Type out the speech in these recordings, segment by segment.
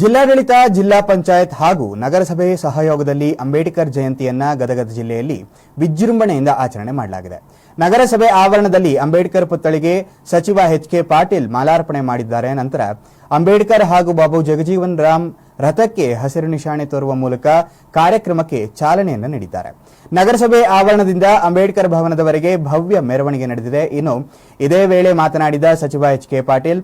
ಜಿಲ್ಲಾಡಳಿತ, ಜಿಲ್ಲಾ ಪಂಚಾಯತ್ ಹಾಗೂ ನಗರಸಭೆ ಸಹಯೋಗದಲ್ಲಿ ಅಂಬೇಡ್ಕರ್ ಜಯಂತಿಯನ್ನ ಗದಗ ಜಿಲ್ಲೆಯಲ್ಲಿ ವಿಜೃಂಭಣೆಯಿಂದ ಆಚರಣೆ ಮಾಡಲಾಗಿದೆ. ನಗರಸಭೆ ಆವರಣದಲ್ಲಿ ಅಂಬೇಡ್ಕರ್ ಪುತ್ಥಳಿಗೆ ಸಚಿವ ಎಚ್ ಕೆ ಪಾಟೀಲ್ ಮಾಲಾರ್ಪಣೆ ಮಾಡಿದ್ದಾರೆ. ನಂತರ ಅಂಬೇಡ್ಕರ್ ಹಾಗೂ ಬಾಬು ಜಗಜೀವನ್ ರಾಮ್ ರಥಕ್ಕೆ ಹಸಿರು ನಿಶಾನೆ ತೋರುವ ಮೂಲಕ ಕಾರ್ಯಕ್ರಮಕ್ಕೆ ಚಾಲನೆಯನ್ನು ನೀಡಿದ್ದಾರೆ. ನಗರಸಭೆ ಆವರಣದಿಂದ ಅಂಬೇಡ್ಕರ್ ಭವನದವರೆಗೆ ಭವ್ಯ ಮೆರವಣಿಗೆ ನಡೆದಿದೆ. ಇನ್ನು ಇದೇ ವೇಳೆ ಮಾತನಾಡಿದ ಸಚಿವ ಎಚ್ ಕೆ ಪಾಟೀಲ್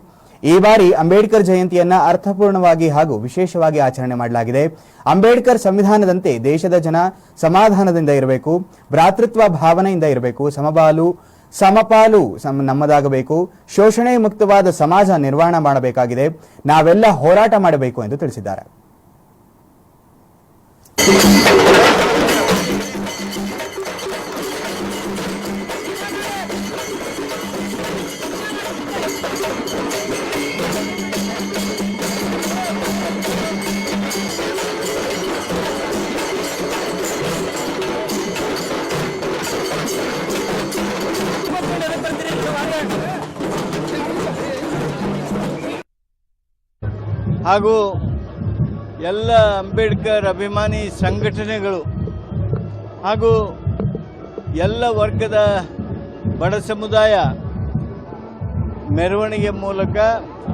ಈ ಬಾರಿ ಅಂಬೇಡ್ಕರ್ ಜಯಂತಿಯನ್ನ ಅರ್ಥಪೂರ್ಣವಾಗಿ ಹಾಗೂ ವಿಶೇಷವಾಗಿ ಆಚರಣೆ ಮಾಡಲಾಗಿದೆ. ಅಂಬೇಡ್ಕರ್ ಸಂವಿಧಾನದಂತೆ ದೇಶದ ಜನ ಸಮಾಧಾನದಿಂದ ಇರಬೇಕು, ಭ್ರಾತೃತ್ವ ಭಾವನೆಯಿಂದ ಇರಬೇಕು, ಸಮಬಾಲು, ಸಮಪಾಲು ಸಮ ನಮ್ಮದಾಗಬೇಕು, ಶೋಷಣೆ ಮುಕ್ತವಾದ ಸಮಾಜ ನಿರ್ವಹಣೆ ಮಾಡಬೇಕಾಗಿದೆ. ನಾವೆಲ್ಲ ಹೋರಾಟ ಮಾಡಬೇಕು ಎಂದು ತಿಳಿಸಿದ್ದಾರೆ. ಹಾಗೂ ಎಲ್ಲ ಅಂಬೇಡ್ಕರ್ ಅಭಿಮಾನಿ ಸಂಘಟನೆಗಳು ಹಾಗೂ ಎಲ್ಲ ವರ್ಗದ ಬಡ ಸಮುದಾಯ ಮೆರವಣಿಗೆ ಮೂಲಕ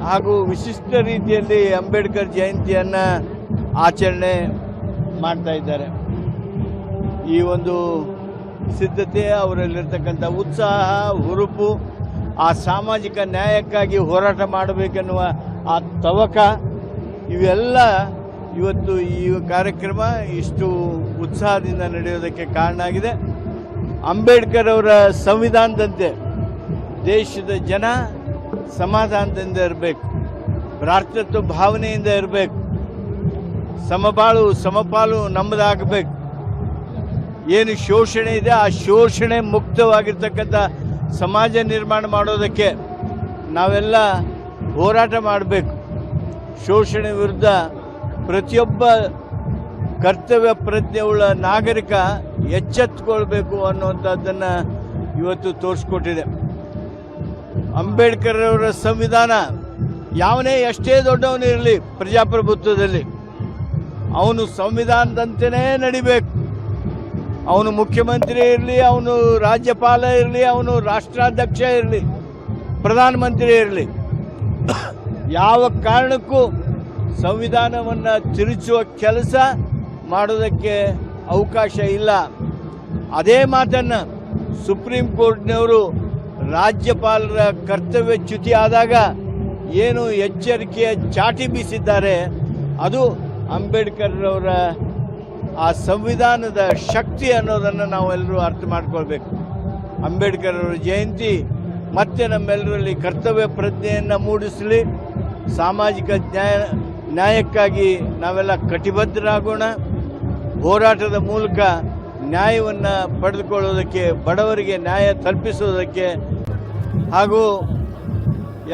ಹಾಗೂ ವಿಶಿಷ್ಟ ರೀತಿಯಲ್ಲಿ ಅಂಬೇಡ್ಕರ್ ಜಯಂತಿಯನ್ನು ಆಚರಣೆ ಮಾಡ್ತಾ ಇದ್ದಾರೆ. ಈ ಒಂದು ಸಿದ್ಧತೆ, ಅವರಲ್ಲಿರ್ತಕ್ಕಂಥ ಉತ್ಸಾಹ, ಹುರುಪು, ಆ ಸಾಮಾಜಿಕ ನ್ಯಾಯಕ್ಕಾಗಿ ಹೋರಾಟ ಮಾಡಬೇಕೆನ್ನುವ ಆ ತವಕ ಇವೆಲ್ಲ ಇವತ್ತು ಈ ಕಾರ್ಯಕ್ರಮ ಇಷ್ಟು ಉತ್ಸಾಹದಿಂದ ನಡೆಯೋದಕ್ಕೆ ಕಾರಣ ಆಗಿದೆ. ಅಂಬೇಡ್ಕರ್ ಅವರ ಸಂವಿಧಾನದಂತೆ ದೇಶದ ಜನ ಸಮಾಧಾನದಿಂದ ಇರಬೇಕು ಭ್ರಾತೃತ್ವ ಭಾವನೆಯಿಂದ ಇರಬೇಕು, ಸಮಬಾಳು ಸಮಪಾಲು ನಮ್ಮದಾಗಬೇಕು. ಏನು ಶೋಷಣೆ ಇದೆ, ಆ ಶೋಷಣೆ ಮುಕ್ತವಾಗಿರ್ತಕ್ಕಂಥ ಸಮಾಜ ನಿರ್ಮಾಣ ಮಾಡೋದಕ್ಕೆ ನಾವೆಲ್ಲ ಹೋರಾಟ ಮಾಡಬೇಕು. ಶೋಷಣೆ ವಿರುದ್ಧ ಪ್ರತಿಯೊಬ್ಬ ಕರ್ತವ್ಯ ಪ್ರಜ್ಞೆಯುಳ್ಳ ನಾಗರಿಕ ಎಚ್ಚೆತ್ತುಕೊಳ್ಬೇಕು ಅನ್ನುವಂಥದ್ದನ್ನು ಇವತ್ತು ತೋರಿಸ್ಕೊಟ್ಟಿದೆ. ಅಂಬೇಡ್ಕರ್ ಅವರ ಸಂವಿಧಾನ ಯಾವನೇ ಎಷ್ಟೇ ದೊಡ್ಡವನು ಇರಲಿ ಪ್ರಜಾಪ್ರಭುತ್ವದಲ್ಲಿ, ಅವನು ಸಂವಿಧಾನದಂತೆಯೇ ನಡಿಬೇಕು. ಅವನು ಮುಖ್ಯಮಂತ್ರಿ ಇರಲಿ, ಅವನು ರಾಜ್ಯಪಾಲ ಇರಲಿ, ಅವನು ರಾಷ್ಟ್ರಾಧ್ಯಕ್ಷ ಇರಲಿ, ಪ್ರಧಾನಮಂತ್ರಿ ಇರಲಿ ಯಾವ ಕಾರಣಕ್ಕೂ ಸಂವಿಧಾನವನ್ನು ತಿರುಚುವ ಕೆಲಸ ಮಾಡೋದಕ್ಕೆ ಅವಕಾಶ ಇಲ್ಲ. ಅದೇ ಮಾತನ್ನು ಸುಪ್ರೀಂ ಕೋರ್ಟ್ನವರು ರಾಜ್ಯಪಾಲರ ಕರ್ತವ್ಯ ಚ್ಯುತಿ ಆದಾಗ ಏನು ಎಚ್ಚರಿಕೆಯ ಚಾಟಿ ಬೀಸಿದ್ದಾರೆ, ಅದು ಅಂಬೇಡ್ಕರ್ ಅವರ ಆ ಸಂವಿಧಾನದ ಶಕ್ತಿ ಅನ್ನೋದನ್ನು ನಾವೆಲ್ಲರೂ ಅರ್ಥ ಮಾಡ್ಕೊಳ್ಬೇಕು. ಅಂಬೇಡ್ಕರ್ ಅವರ ಜಯಂತಿ ಮತ್ತೆ ನಮ್ಮೆಲ್ಲರಲ್ಲಿ ಕರ್ತವ್ಯ ಪ್ರಜ್ಞೆಯನ್ನು ಮೂಡಿಸಲಿ. ಸಾಮಾಜಿಕ ನ್ಯಾಯ, ನ್ಯಾಯಕ್ಕಾಗಿ ನಾವೆಲ್ಲ ಕಟಿಬದ್ಧರಾಗೋಣ. ಹೋರಾಟದ ಮೂಲಕ ನ್ಯಾಯವನ್ನು ಪಡೆದುಕೊಳ್ಳೋದಕ್ಕೆ, ಬಡವರಿಗೆ ನ್ಯಾಯ ತಲುಪಿಸೋದಕ್ಕೆ ಹಾಗೂ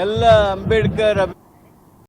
ಎಲ್ಲ ಅಂಬೇಡ್ಕರ್